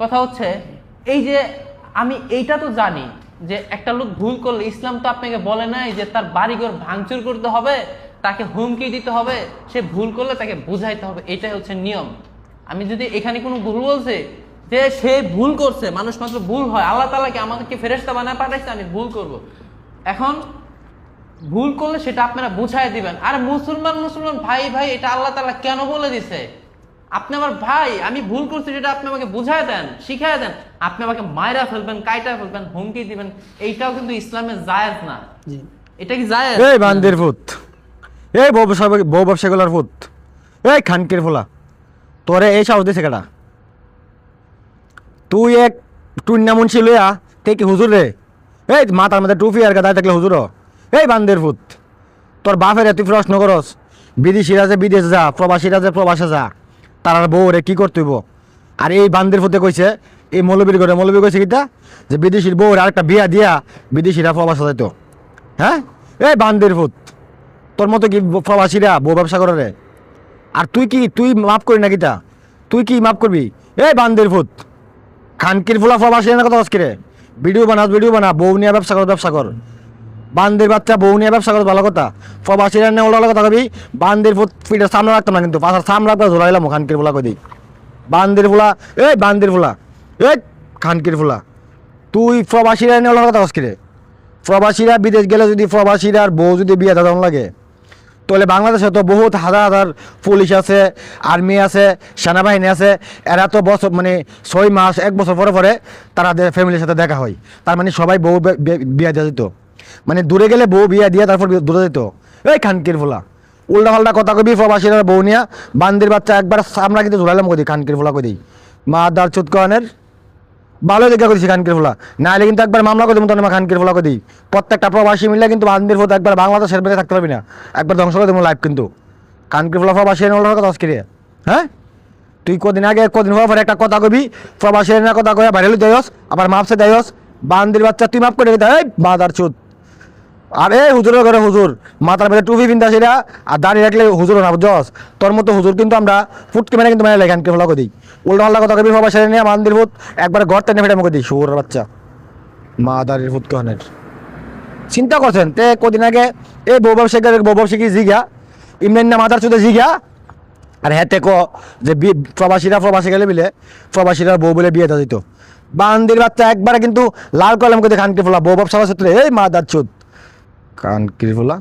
কথা হচ্ছে, এই যে আমি এইটা তো জানি যে একটা লোক ভুল করলে ইসলাম তো আপনাকে বলে নাই যে তার বাড়িঘর ভাঙচুর করতে হবে, তাকে হুমকি দিতে হবে, সে ভুল করলে তাকে বুঝাইতে হবে, এটাই হচ্ছে নিয়ম। আমি যদি এখানে কোনো ভুল বলছে যে সে ভুল করছে, মানুষ মাত্র ভুল হয়, আল্লাহ তালাকে আমাদেরকে ফেরেস্তা বানায় পাঠাইছে, আমি ভুল করব। এখন ভুল করলে সেটা আপনারা বুঝাই দিবেন। আর মুসলমান মুসলমান, ভাই ভাই, এটা আল্লাহ তালা কেন বলে দিছে? আপনি আমার ভাই আমি ভুল করছি যেটা আপনি আমাকে বুঝায় দেন শিখায় দেন আপনি আমাকে মায়েরা ফেলবেন কাইটা ফেলবেন হুমকি দিবেন এইটাও কিন্তু ইসলামের জায়েজ না। জি। এটা কি জায়েজ? এই বান্দির ফুত এই বউ ব্যবসা বউ ব্যবসাগুলার ফুত এই খানকির ফোলা তোরে এই সাহস দিছে কেটা তুই এক টুন্না মুন্সি লইয়া তে কি হুজুর রে? এই মাথার মধ্যে টুপি আর গাদায় থাকলে হুজুর এই বান্দির ফুত তোর বাপের তুই প্রশ্ন করস বিদেশিরা যে বিদেশ যা প্রবাসীরা যে প্রবাসে যা তার বউ রে কি করতেইব আর এই বান্দির ফুতে কইছে, এই মৌলবীর ঘরে মৌলবী কইছে কিটা যে বিদেশির বউ আরেকটা বিয়া দিয়া বিদেশিরা প্রবাসে যাইতো হ্যাঁ? এই বান্দির ফুত তোর মতো কি প্রবাসীরা বউ ব্যবসা করে আর তুই কি, তুই মাফ করি না কিটা তুই কি মাফ করবি? এই বান্দির ফুত খানকির ফুলা প্রবাসী না কথা আজকে ভিডিও বানাস, ভিডিও বানা, বউ নিয়ে ব্যবসা কর ব্যবসা কর। বান্দির বাচ্চা, বউ নিয়ে ব্যবসা কর, ভালো কথা। প্রবাসীরা নিয়ে ওলা কথা কবি, বান্দির ফুট সামনে রাখতাম না কিন্তু পাশার সামনে রাখতে ধরাইলাম খানকির ফুলা কই বান্দির ফুলা, এই বান্দির ফুলা, এই খানকির ফুলা। তুই প্রবাসীরা নিয়ে ওলা কথা আজকে রে প্রবাসীরা বিদেশ গেলে যদি প্রবাসীরা বউ যদি বিয়ে দাদন লাগে, তাহলে বাংলাদেশে তো বহুত হাজার হাজার পুলিশ আছে, আর্মি আছে, সেনাবাহিনী আছে, এরা তো বছর মানে ছয় মাস, এক বছর পরে পরে তারা ফ্যামিলির সাথে দেখা হয়। তার মানে সবাই বউ বিয়ে দিয়ে দিত মানে দূরে গেলে বউ বিয়া দিয়ে তারপর দূরে যেত। এই খানকির ফোলা উল্টা পাল্টা কথা কবি প্রবাসীরা বউ নিয়া, বান্দির বাচ্চা একবার সামরা কিন্তু ঝুলাইলাম কদি খানকির ফোলা কদি মা দার চুতকানের ভালো দেখা করেছি খানকির ফোলা নাহলে কিন্তু একবার মামলা করে তোমার খানকির ফোলা করে দিই। প্রত্যেকটা প্রবাসী মিলে কিন্তু বান্দির ফোলা একবার বাংলাদেশের বেড়ে থাকতে পারবি না। একবার ধ্বংস করে দেবো লাইফ কিন্তু। খানকির ফোলা প্রবাসী ওর কথা আজকে হ্যাঁ? তুই কদিন আগে, কদিন হওয়ার পরে একটা কথা কবি, প্রবাসী কথা কয়ে বাইরে যাইস, আবার মাপসে যাইস, বান্দির বাচ্চা তুই মাপ করে দিতে এই বাদার চুত। আরে, হুজুরের ঘরে হুজুর। মাথার মধ্যে টুপি পিন্তা সেটা আর দাঁড়িয়ে রাখলে হুজুর না, বুঝছস? তোর মতো হুজুর কিন্তু আমরা ফুটকে মেরে কিন্তু মেরে লেখান কে ফলা দিই। উল্টা পাল্টা কথা কবি বাবা সেরে নিয়ে মান্দির ভূত, একবার ঘর টেনে ফেটে মুখে দিই শুয়োর বাচ্চা। মা দাঁড়িয়ে ভূত কহনের চিন্তা করছেন, তে কদিন আগে এই বউ ব্যবসায়ীকে বউ ব্যবসায়ী জিগা ইমরান না মাথার চুদে জিগা আর হেতে ক, যে বি- প্রবাসীরা প্রবাসী গেলে বিলে প্রবাসীরা বউ বলে বিয়ে দিত বান্দির বাচ্চা একবারে কিন্তু লাল কলম করে খানকে ফোলা, বউ ব্যবসা ক্ষেত্রে এই মা দার কান কিরিফুলা